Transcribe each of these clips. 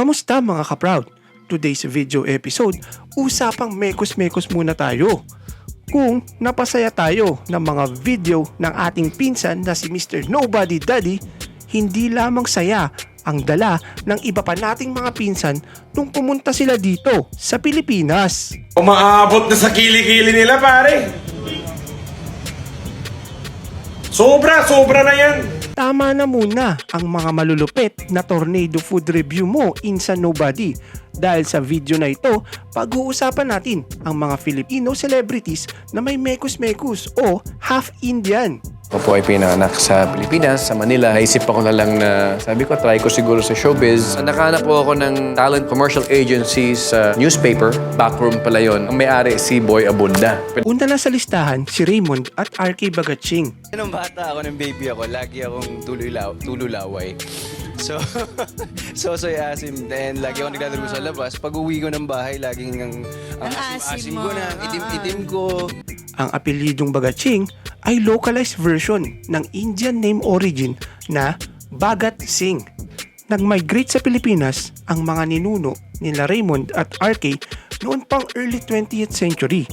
Kamusta mga kaproud? Today's video episode, usapang mekos-mekos muna tayo. Kung napasaya tayo ng mga video ng ating pinsan na si Mr. Nobody Daddy, hindi lamang saya ang dala ng iba pa nating mga pinsan nung pumunta sila dito sa Pilipinas. Umaabot na sa kilikili nila, pare. Sobra, sobra na yan. Tama na muna ang mga malulupit na tornado food review mo insa nobody dahil sa video na ito pag-uusapan natin ang mga Filipino celebrities na may mekus-mekus o half Indian. Ako po ay pinanganak sa Pilipinas, sa Manila. Naisip ako na lang na, sabi ko, try ko siguro sa showbiz. Nakahanap po ako ng talent commercial agency sa newspaper. Backroom pala yon. Ang may-ari si Boy Abunda. Una na sa listahan si Raymond at RK Bagatching. Nung bata ako ng baby ako, lagi akong tululaw, tululaway. So, so soy asim. Then, lagi ako naglalaro sa labas. Pag uwi ko ng bahay, laging ang, ang Ang asim, asim asim mo. ko na, ang itim-itim ko. Ang apelyidong Bagatching ay localized version ng Indian name origin na Bagat Singh. Nag-migrate sa Pilipinas ang mga ninuno nila Raymond at RK noon pang early 20th century.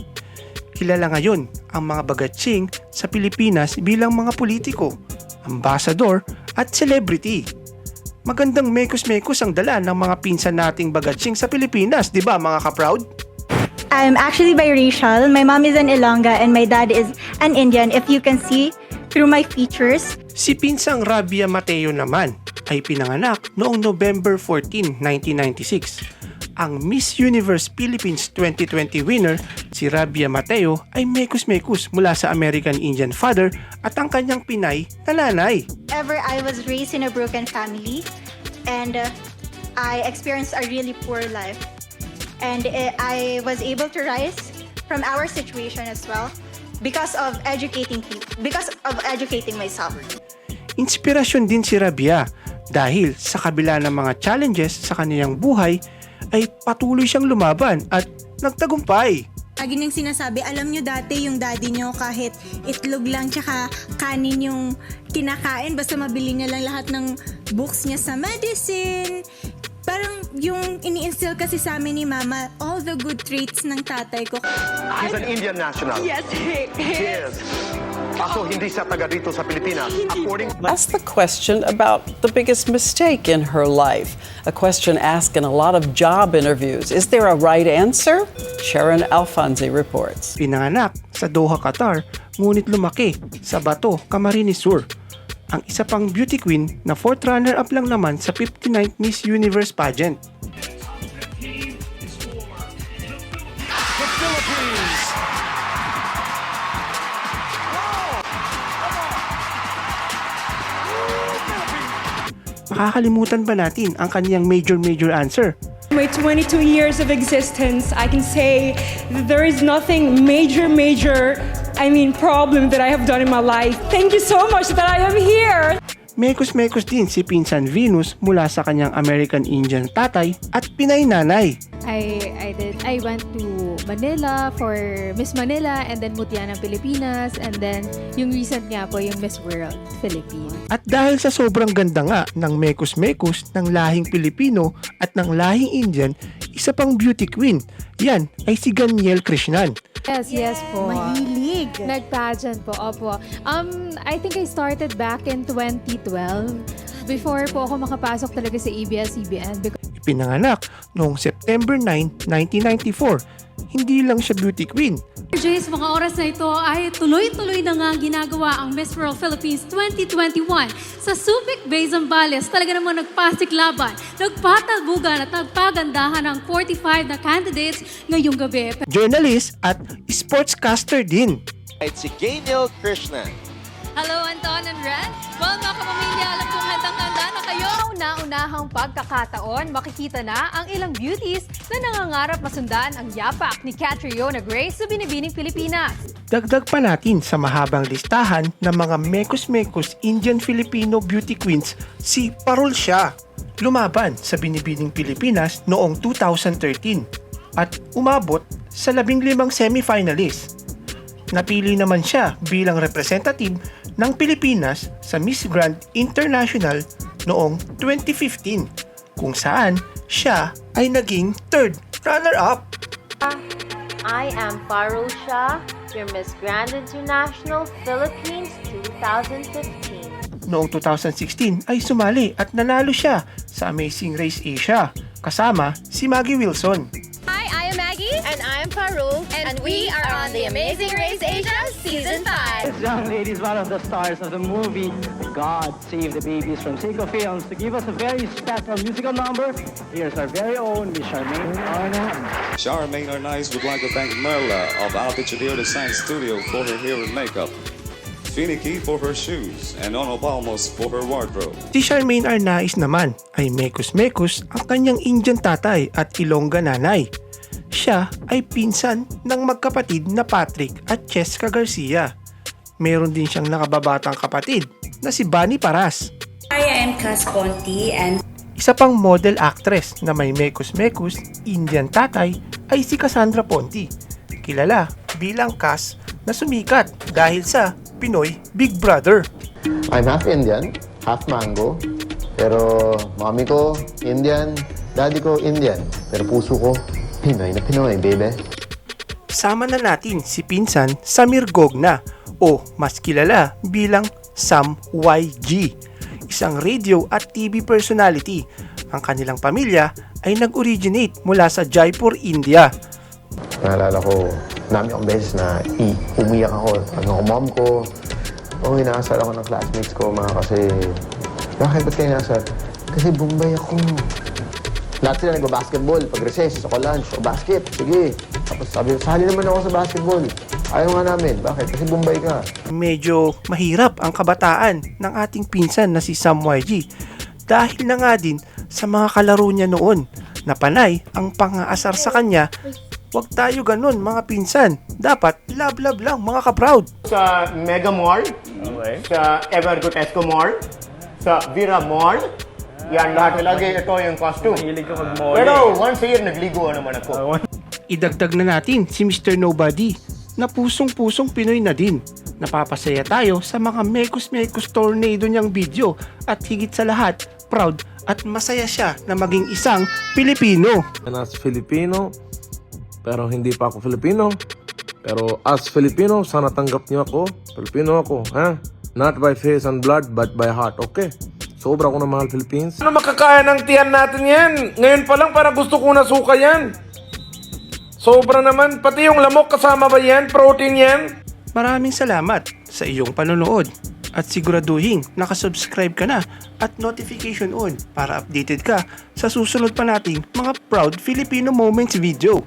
Kilala ngayon ang mga Bagatching sa Pilipinas bilang mga politiko, ambassador at celebrity. Magandang mekos-mekos ang dala ng mga pinsan nating Bagatching sa Pilipinas, di ba mga kaproud? I'm actually biracial. My mom is an Ilongga and my dad is an Indian. If you can see through my features, Si Pinsang Rabia Mateo naman ay pinanganak noong November 14, 1996. Ang Miss Universe Philippines 2020 winner, si Rabia Mateo ay mekus-mekus mula sa American Indian father at ang kanyang Pinay na nanay. ever I was raised in a broken family and uh, I experienced a really poor life. And uh, I was able to rise from our situation as well because of educating people, because of educating myself. Inspirasyon din si Rabia dahil sa kabila ng mga challenges sa kaniyang buhay ay patuloy siyang lumaban at nagtagumpay. Lagi niyang sinasabi, alam niyo dati yung daddy niyo kahit itlog lang tsaka kanin yung kinakain, basta mabili niya lang lahat ng books niya sa medicine. Parang yung ini-instill kasi sa amin ni mama, all the good traits ng tatay ko. He's an Indian national. Yes, he is. Kaso hindi siya taga dito sa Pilipinas. According Ask the question about the biggest mistake in her life. A question asked in a lot of job interviews. Is there a right answer? Sharon Alfonsi reports. Pinanganak sa Doha, Qatar, ngunit lumaki sa Bato, Camarines Sur. Ang isa pang beauty queen na fourth runner-up lang naman sa 59th Miss Universe pageant. Makakalimutan ba natin ang kaniyang major-major answer My 22 years of existence, I can say that there is nothing major, major, I mean, problem that I have done in my life. Thank you so much that I am here. Mekos-mekos din si Pinsan Venus mula sa kanyang American Indian tatay at Pinay nanay. I I did I went to Manila for Miss Manila and then Mutya ng Pilipinas and then yung recent nga po yung Miss World Philippines. At dahil sa sobrang ganda nga ng mekos-mekos ng lahing Pilipino at ng lahing Indian, isa pang beauty queen. Yan ay si Ganiel Krishnan. Yes, yes po. Mahilig. Nag-pageant po, opo. Um, I think I started back in 2012. Before po ako makapasok talaga sa ABS-CBN because Ipinanganak noong September 9, 1994. Hindi lang siya beauty queen. Jace, mga oras na ito ay tuloy-tuloy na nga ginagawa ang Miss World Philippines 2021 sa Subic Bay Zambales. Talaga namang nagpasiklaban, nagpatalbugan at nagpagandahan ang 45 na candidates ngayong gabi. Journalist at sportscaster din. Si Gaynil Krishnan. Hello, Anton and Ren. Well, mga kapamilya, alam kong handang-handa na kayo. Una-unahang pagkakataon, makikita na ang ilang beauties na nangangarap masundan ang yapak ni Catriona Grace sa Binibining Pilipinas. Dagdag pa natin sa mahabang listahan ng mga mekos-mekos Indian-Filipino beauty queens si Parol siya. Lumaban sa Binibining Pilipinas noong 2013 at umabot sa labing limang semifinalist. Napili naman siya bilang representative ng Pilipinas sa Miss Grand International noong 2015 kung saan siya ay naging third runner-up. I am Farul Shah, your Miss Grand International Philippines 2015. Noong 2016 ay sumali at nanalo siya sa Amazing Race Asia kasama si Maggie Wilson. And I am Farul. And, we are on the Amazing Race Asia Season 5. This young lady is one of the stars of the movie God Save the Babies from Seiko Films. To give us a very special musical number, here's our very own Miss Charmaine Arnam. Charmaine Arnaiz would like to thank Merla of Altitude Hair Design Studio for her hair and makeup, Finicky for her shoes, and Ono Palmos for her wardrobe. Si Charmaine Arnaiz naman ay mekus-mekus ang kanyang Indian tatay at Ilongga nanay. Siya ay pinsan ng magkapatid na Patrick at Cheska Garcia. Meron din siyang nakababatang kapatid na si Bunny Paras. Hi, I'm Cas Ponti and Isa pang model actress na may mekus-mekus Indian tatay ay si Cassandra Ponti. Kilala bilang Cas na sumikat dahil sa Pinoy Big Brother. I'm half Indian, half Mango. Pero mommy ko, Indian. Daddy ko, Indian. Pero puso ko, Pinoy na Pinoy, baby. Sama na natin si pinsan Samir Gogna o mas kilala bilang Sam YG. Isang radio at TV personality. Ang kanilang pamilya ay nag-originate mula sa Jaipur, India. Naalala ko, dami akong beses na i umiyak ako. Ano ko, mom ko. O, oh, inaasar ako ng classmates ko, mga kasi... Bakit ba't kayo inaasar? Kasi Bombay ako. Lahat sila nagba-basketball. Pag recess, ako lunch, o basket. Sige. Tapos sabi, sali naman ako sa basketball. Ayaw nga namin. Bakit? Kasi Bombay ka. Medyo mahirap ang kabataan ng ating pinsan na si Sam YG dahil na nga din sa mga kalaro niya noon na panay ang pangaasar sa kanya Huwag tayo ganun mga pinsan. Dapat love-love lang mga ka-proud. Sa Mega Mall, sa Evergotesco Mall, sa Vira Mall, yan lahat nilagay ito yung costume. Pero once a year, nagligo naman ako. Idagdag na natin si Mr. Nobody na pusong-pusong Pinoy na din. Napapasaya tayo sa mga mekos-mekos tornado niyang video at higit sa lahat, proud at masaya siya na maging isang Pilipino. as Filipino, pero hindi pa ako Filipino. Pero as Filipino, sana tanggap niyo ako. Filipino ako, ha? Not by face and blood, but by heart, okay? Sobra ko na mahal Philippines. Ano makakaya ng tiyan natin yan? Ngayon pa lang para gusto ko nasuka yan. Sobra naman. Pati yung lamok kasama ba yan? Protein yan? Maraming salamat sa iyong panonood at siguraduhin nakasubscribe ka na at notification on para updated ka sa susunod pa nating mga Proud Filipino Moments video.